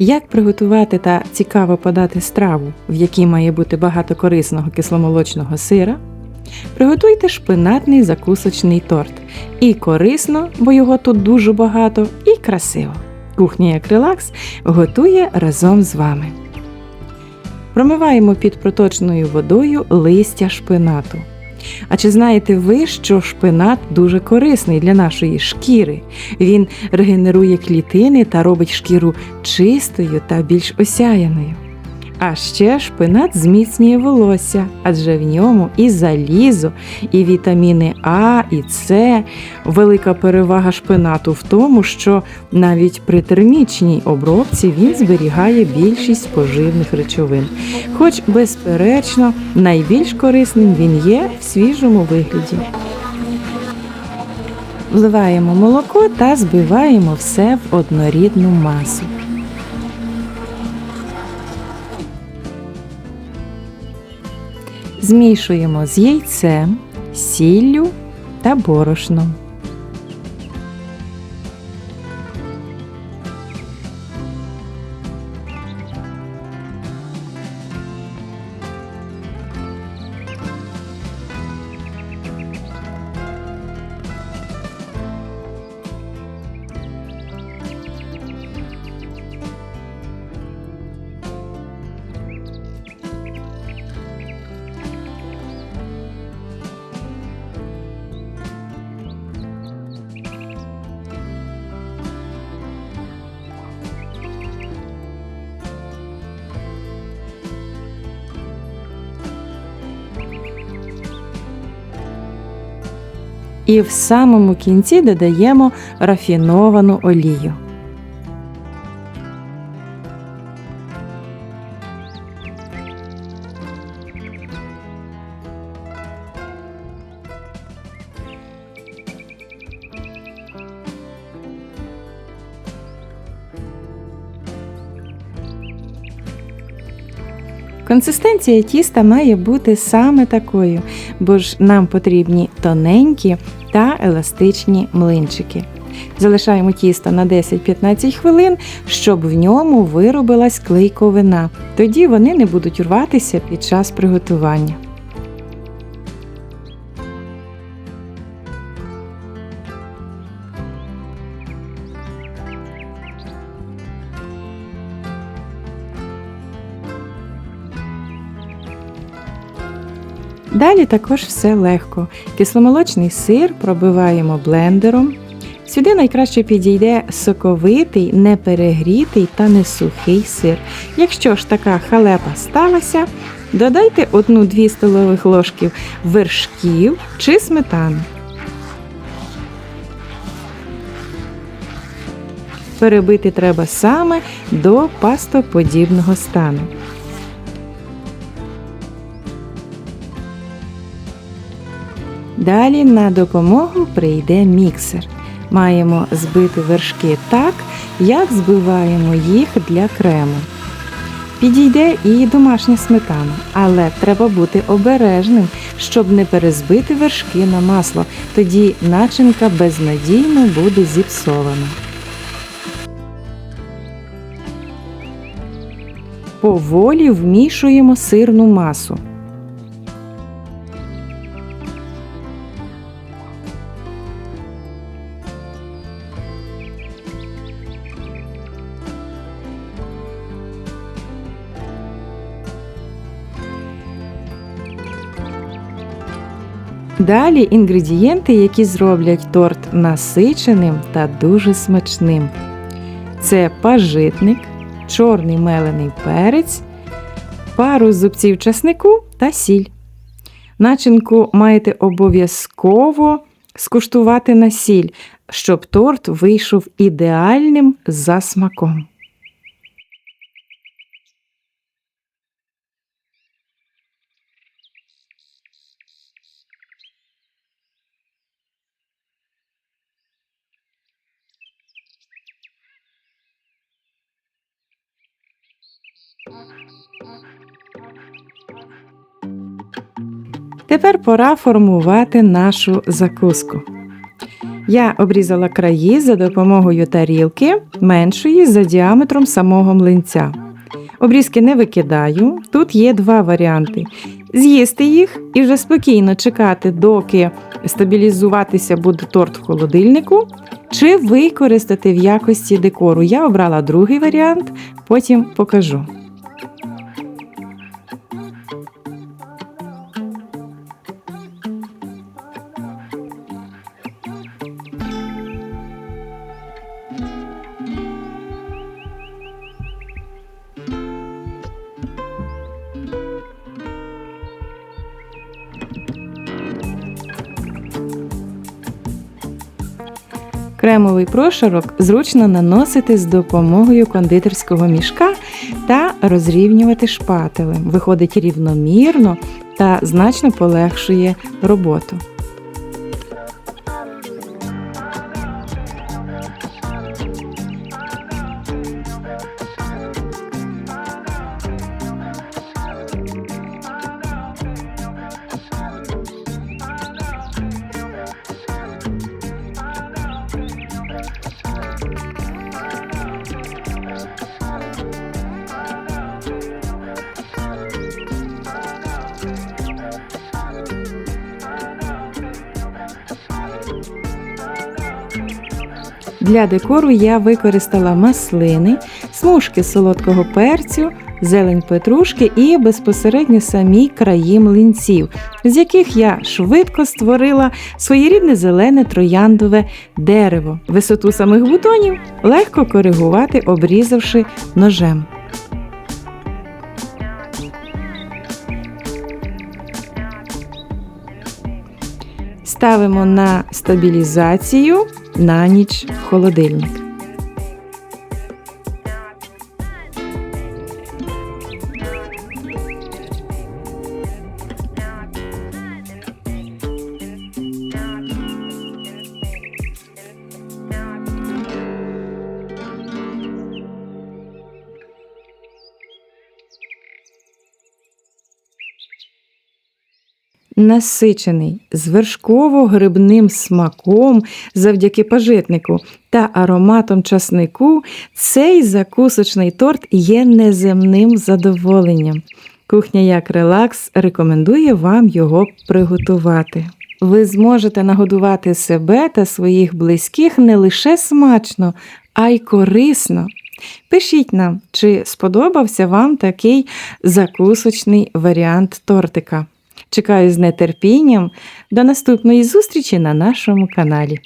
Як приготувати та цікаво подати страву, в якій має бути багато корисного кисломолочного сира? Приготуйте шпинатний закусочний торт. І корисно, бо його тут дуже багато, і красиво. Кухня як релакс готує разом з вами. Промиваємо під проточною водою листя шпинату. А чи знаєте ви, що шпинат дуже корисний для нашої шкіри? Він регенерує клітини та робить шкіру чистою та більш осяяною. А ще шпинат зміцнює волосся, адже в ньому і залізо, і вітаміни А, і С. Велика перевага шпинату в тому, що навіть при термічній обробці він зберігає більшість поживних речовин. Хоч, безперечно, найбільш корисним він є в свіжому вигляді. Вливаємо молоко та збиваємо все в однорідну масу. Змішуємо з яйцем, сіллю та борошном. І в самому кінці додаємо рафіновану олію. Консистенція тіста має бути саме такою, бо ж нам потрібні тоненькі та еластичні млинчики. Залишаємо тісто на 10-15 хвилин, щоб в ньому виробилась клейковина. Тоді вони не будуть рватися під час приготування. Далі також все легко. Кисломолочний сир пробиваємо блендером. Сюди найкраще підійде соковитий, неперегрітий та не сухий сир. Якщо ж така халепа сталася, додайте 1-2 столових ложків вершків чи сметани. Перебити треба саме до пастоподібного стану. Далі на допомогу прийде міксер. Маємо збити вершки так, як збиваємо їх для крему. Підійде і домашня сметана, але треба бути обережним, щоб не перезбити вершки на масло, тоді начинка безнадійно буде зіпсована. Поволі вмішуємо сирну масу. Далі інгредієнти, які зроблять торт насиченим та дуже смачним. Це пажитник, чорний мелений перець, пару зубців часнику та сіль. Начинку маєте обов'язково скуштувати на сіль, щоб торт вийшов ідеальним за смаком. Тепер пора формувати нашу закуску. Я обрізала краї за допомогою тарілки меншої за діаметром самого млинця. Обрізки не викидаю. Тут є два варіанти: з'їсти їх і вже спокійно чекати, доки стабілізуватися буде торт в холодильнику, чи використати в якості декору. Я обрала другий варіант, потім покажу. Кремовий прошарок зручно наносити з допомогою кондитерського мішка та розрівнювати шпателем. Виходить рівномірно та значно полегшує роботу. Для декору я використала маслини, смужки солодкого перцю, зелень петрушки і безпосередньо самі краї млинців, з яких я швидко створила своєрідне зелене трояндове дерево. Висоту самих бутонів легко коригувати, обрізавши ножем. Ставимо на стабілізацію на ніч холодильник. Насичений з вершково-грибним смаком завдяки пажитнику та ароматом часнику, цей закусочний торт є неземним задоволенням. Кухня як релакс рекомендує вам його приготувати. Ви зможете нагодувати себе та своїх близьких не лише смачно, а й корисно. Пишіть нам, чи сподобався вам такий закусочний варіант тортика. Чекаю з нетерпінням до наступної зустрічі на нашому каналі.